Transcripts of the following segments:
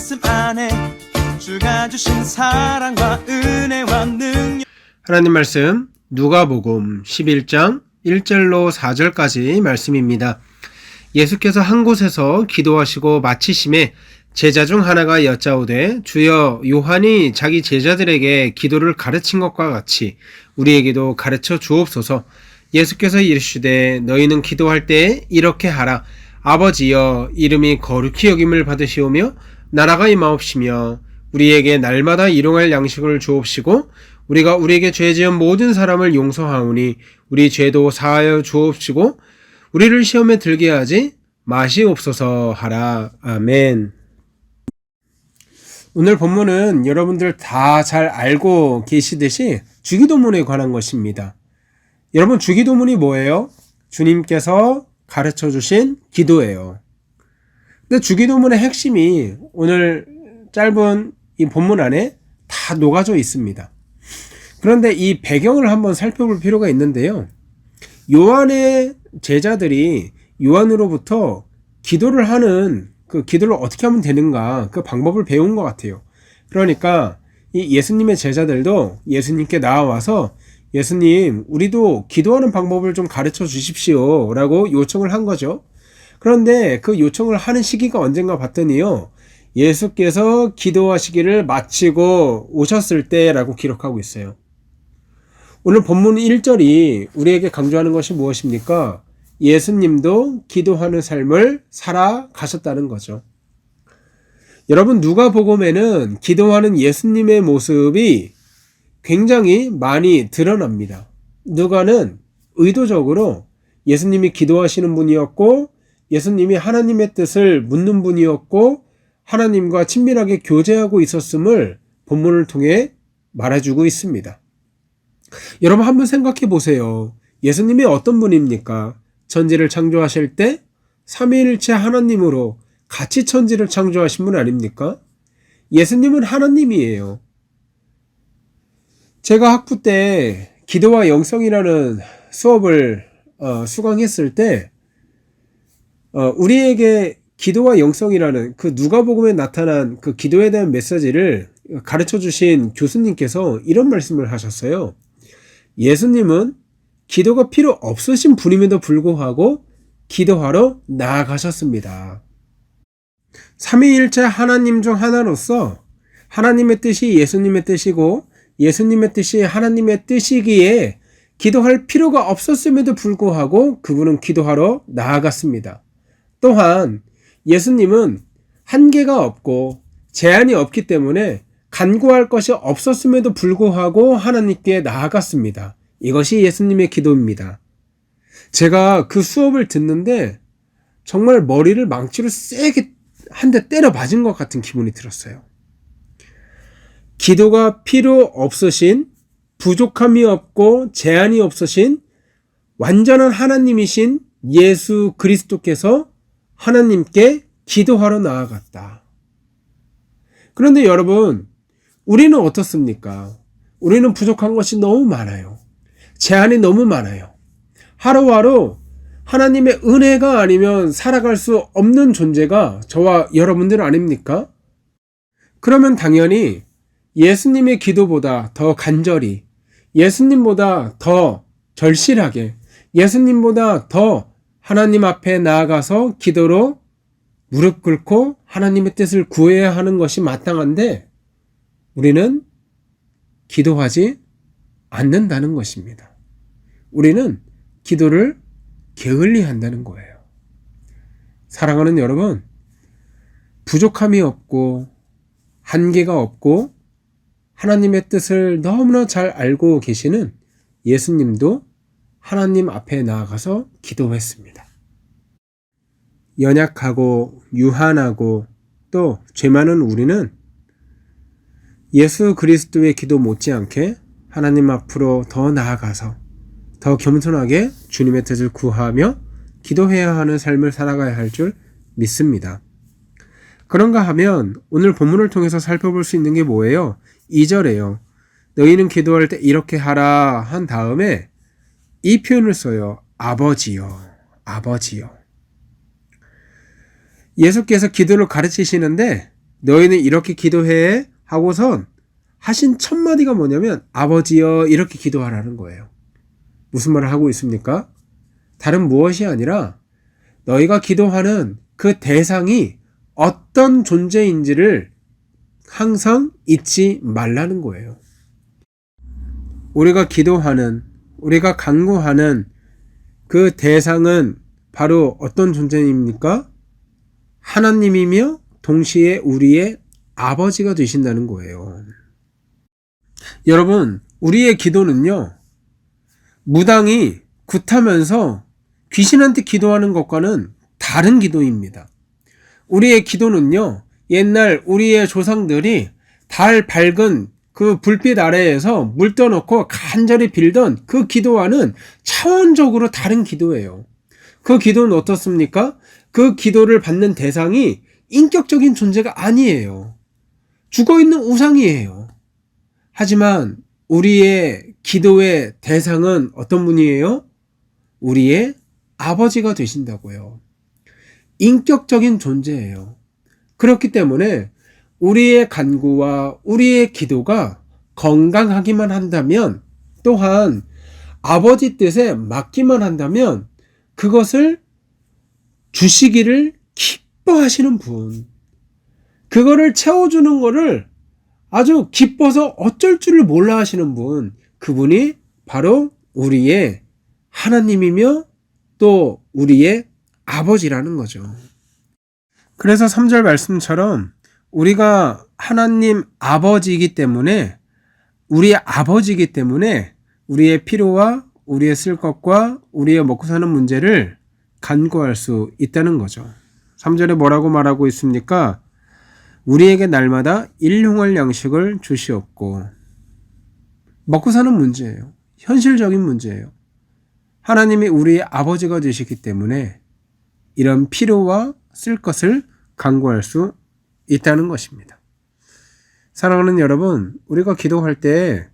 말씀 안에 주가 주신 사랑과 은혜와 능력 하나님 말씀 누가복음 11장 1절로 4절까지 말씀입니다. 예수께서 한 곳에서 기도하시고 마치심에 제자 중 하나가 여짜오되 주여 요한이 자기 제자들에게 기도를 가르친 것과 같이 우리에게도 가르쳐 주옵소서. 예수께서 이르시되 너희는 기도할 때 이렇게 하라. 아버지여 이름이 거룩히 여김을 받으시오며 나라가 임하옵시며 우리에게 날마다 일용할 양식을 주옵시고 우리가 우리에게 죄 지은 모든 사람을 용서하오니 우리 죄도 사하여 주옵시고 우리를 시험에 들게 하지 마시옵소서 하라. 아멘. 오늘 본문은 여러분들 다 잘 알고 계시듯이 주기도문에 관한 것입니다. 여러분 주기도문이 뭐예요? 주님께서 가르쳐 주신 기도예요. 근데 주기도문의 핵심이 오늘 짧은 이 본문 안에 다 녹아져 있습니다. 그런데 이 배경을 한번 살펴볼 필요가 있는데요. 요한의 제자들이 요한으로부터 기도를 하는 그 기도를 어떻게 하면 되는가 그 방법을 배운 것 같아요. 그러니까 이 예수님의 제자들도 예수님께 나와서 예수님, 우리도 기도하는 방법을 좀 가르쳐 주십시오. 라고 요청을 한 거죠. 그런데 그 요청을 하는 시기가 언젠가 봤더니요. 예수께서 기도하시기를 마치고 오셨을 때라고 기록하고 있어요. 오늘 본문 1절이 우리에게 강조하는 것이 무엇입니까? 예수님도 기도하는 삶을 살아가셨다는 거죠. 여러분, 누가 복음에는 기도하는 예수님의 모습이 굉장히 많이 드러납니다. 누가는 의도적으로 예수님이 기도하시는 분이었고, 예수님이 하나님의 뜻을 묻는 분이었고, 하나님과 친밀하게 교제하고 있었음을 본문을 통해 말해주고 있습니다. 여러분 한번 생각해 보세요. 예수님이 어떤 분입니까? 천지를 창조하실 때 삼위일체 하나님으로 같이 천지를 창조하신 분 아닙니까? 예수님은 하나님이에요. 제가 학부 때 기도와 영성이라는 수업을 어, 수강했을 때 어, 우리에게 기도와 영성이라는 그 누가복음에 나타난 그 기도에 대한 메시지를 가르쳐 주신 교수님께서 이런 말씀을 하셨어요. 예수님은 기도가 필요 없으신 분임에도 불구하고 기도하러 나아가셨습니다. 삼위일체 하나님 중 하나로서 하나님의 뜻이 예수님의 뜻이고 예수님의 뜻이 하나님의 뜻이기에 기도할 필요가 없었음에도 불구하고 그분은 기도하러 나아갔습니다. 또한 예수님은 한계가 없고 제한이 없기 때문에 간구할 것이 없었음에도 불구하고 하나님께 나아갔습니다. 이것이 예수님의 기도입니다. 제가 그 수업을 듣는데 정말 머리를 망치로 세게 한 대 때려 맞은 것 같은 기분이 들었어요. 기도가 필요 없으신, 부족함이 없고 제한이 없으신 완전한 하나님이신 예수 그리스도께서 하나님께 기도하러 나아갔다. 그런데 여러분, 우리는 어떻습니까? 우리는 부족한 것이 너무 많아요. 제한이 너무 많아요. 하루하루 하나님의 은혜가 아니면 살아갈 수 없는 존재가 저와 여러분들 아닙니까? 그러면 당연히 예수님의 기도보다 더 간절히, 예수님보다 더 절실하게, 예수님보다 더 하나님 앞에 나아가서 기도로 무릎 꿇고 하나님의 뜻을 구해야 하는 것이 마땅한데 우리는 기도하지 않는다는 것입니다. 우리는 기도를 게을리 한다는 거예요. 사랑하는 여러분, 부족함이 없고 한계가 없고 하나님의 뜻을 너무나 잘 알고 계시는 예수님도 하나님 앞에 나아가서 기도했습니다. 연약하고 유한하고 또 죄 많은 우리는 예수 그리스도의 기도 못지않게 하나님 앞으로 더 나아가서 더 겸손하게 주님의 뜻을 구하며 기도해야 하는 삶을 살아가야 할 줄 믿습니다. 그런가 하면 오늘 본문을 통해서 살펴볼 수 있는 게 뭐예요? 2절에요. 너희는 기도할 때 이렇게 하라 한 다음에 이 표현을 써요. 아버지요. 아버지요. 예수께서 기도를 가르치시는데 너희는 이렇게 기도해 하고선 하신 첫 마디가 뭐냐면 아버지여 이렇게 기도하라는 거예요. 무슨 말을 하고 있습니까? 다른 무엇이 아니라 너희가 기도하는 그 대상이 어떤 존재인지를 항상 잊지 말라는 거예요. 우리가 기도하는, 우리가 간구하는 그 대상은 바로 어떤 존재입니까? 하나님이며 동시에 우리의 아버지가 되신다는 거예요. 여러분, 우리의 기도는요, 무당이 굿하면서 귀신한테 기도하는 것과는 다른 기도입니다. 우리의 기도는요, 옛날 우리의 조상들이 달 밝은 그 불빛 아래에서 물 떠놓고 간절히 빌던 그 기도와는 차원적으로 다른 기도예요. 그 기도는 어떻습니까? 그 기도를 받는 대상이 인격적인 존재가 아니에요. 죽어 있는 우상이에요. 하지만 우리의 기도의 대상은 어떤 분이에요? 우리의 아버지가 되신다고요. 인격적인 존재예요. 그렇기 때문에 우리의 간구와 우리의 기도가 건강하기만 한다면 또한 아버지 뜻에 맞기만 한다면 그것을 주시기를 기뻐하시는 분. 그거를 채워주는 거를 아주 기뻐서 어쩔 줄을 몰라 하시는 분. 그분이 바로 우리의 하나님이며 또 우리의 아버지라는 거죠. 그래서 3절 말씀처럼 우리가 하나님 아버지이기 때문에 우리의 아버지이기 때문에 우리의 필요와 우리의 쓸 것과 우리의 먹고 사는 문제를 간구할 수 있다는 거죠. 3절에 뭐라고 말하고 있습니까? 우리에게 날마다 일용할 양식을 주시옵고 먹고 사는 문제예요. 현실적인 문제예요. 하나님이 우리의 아버지가 되시기 때문에 이런 필요와 쓸 것을 간구할 수 있다는 것입니다. 사랑하는 여러분, 우리가 기도할 때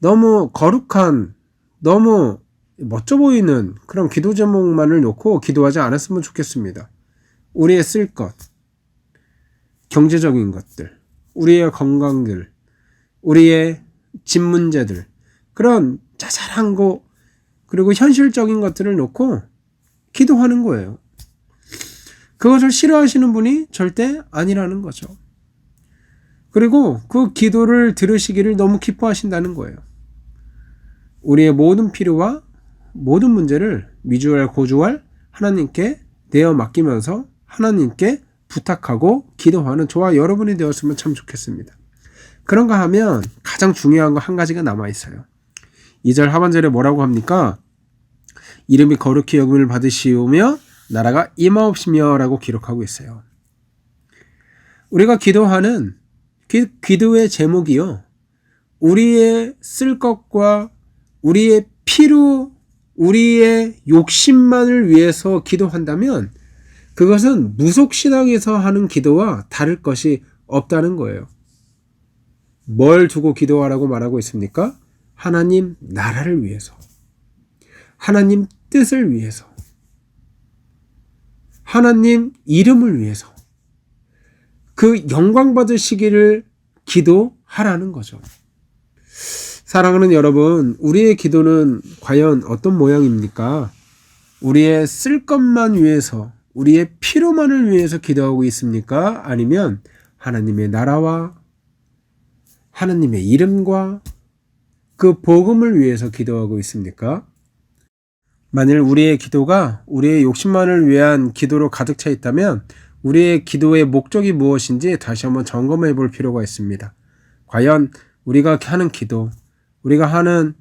너무 거룩한, 너무 멋져 보이는 그런 기도 제목만을 놓고 기도하지 않았으면 좋겠습니다. 우리의 쓸 것, 경제적인 것들, 우리의 건강들, 우리의 집 문제들, 그런 자잘한 거, 그리고 현실적인 것들을 놓고 기도하는 거예요. 그것을 싫어하시는 분이 절대 아니라는 거죠. 그리고 그 기도를 들으시기를 너무 기뻐하신다는 거예요. 우리의 모든 필요와 모든 문제를 미주알 고주알 하나님께 내어 맡기면서 하나님께 부탁하고 기도하는 저와 여러분이 되었으면 참 좋겠습니다. 그런가 하면 가장 중요한 거 한 가지가 남아 있어요. 2절 하반절에 뭐라고 합니까? 이름이 거룩히 여김을 받으시오며 나라가 임하옵시며라고 기록하고 있어요. 우리가 기도하는 기, 기도의 제목이요. 우리의 쓸 것과 우리의 필요, 우리의 욕심만을 위해서 기도한다면 그것은 무속신앙에서 하는 기도와 다를 것이 없다는 거예요. 뭘 두고 기도하라고 말하고 있습니까? 하나님 나라를 위해서. 하나님 뜻을 위해서. 하나님 이름을 위해서. 그 영광 받으시기를 기도하라는 거죠. 사랑하는 여러분, 우리의 기도는 과연 어떤 모양입니까? 우리의 쓸 것만 위해서, 우리의 필요만을 위해서 기도하고 있습니까? 아니면 하나님의 나라와 하나님의 이름과 그 복음을 위해서 기도하고 있습니까? 만일 우리의 기도가 우리의 욕심만을 위한 기도로 가득 차 있다면 우리의 기도의 목적이 무엇인지 다시 한번 점검해 볼 필요가 있습니다. 과연 우리가 하는 기도, 우리가 하는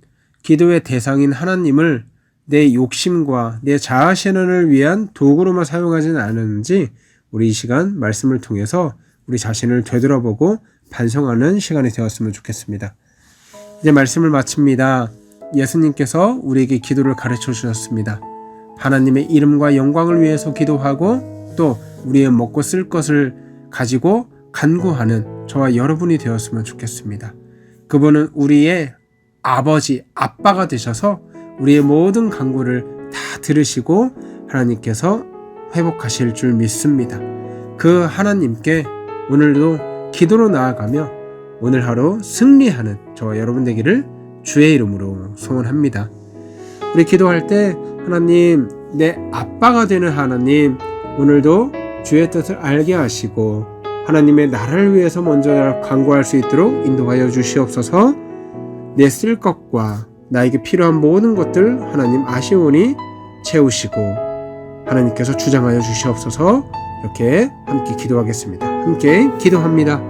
기도의 대상인 하나님을 내 욕심과 내 자아 실현을 위한 도구로만 사용하지는 않았는지 우리 이 시간 말씀을 통해서 우리 자신을 되돌아보고 반성하는 시간이 되었으면 좋겠습니다. 이제 말씀을 마칩니다. 예수님께서 우리에게 기도를 가르쳐 주셨습니다. 하나님의 이름과 영광을 위해서 기도하고 또 우리의 먹고 쓸 것을 가지고 간구하는 저와 여러분이 되었으면 좋겠습니다. 그분은 우리의 아버지, 아빠가 되셔서 우리의 모든 간구를 다 들으시고 하나님께서 회복하실 줄 믿습니다. 그 하나님께 오늘도 기도로 나아가며 오늘 하루 승리하는 저와 여러분 되기를 주의 이름으로 소원합니다. 우리 기도할 때 하나님 내 아빠가 되는 하나님 오늘도 주의 뜻을 알게 하시고 하나님의 나라를 위해서 먼저 간구할 수 있도록 인도하여 주시옵소서 내 쓸 것과 나에게 필요한 모든 것들 하나님 아시오니 채우시고 하나님께서 주장하여 주시옵소서 이렇게 함께 기도하겠습니다. 함께 기도합니다.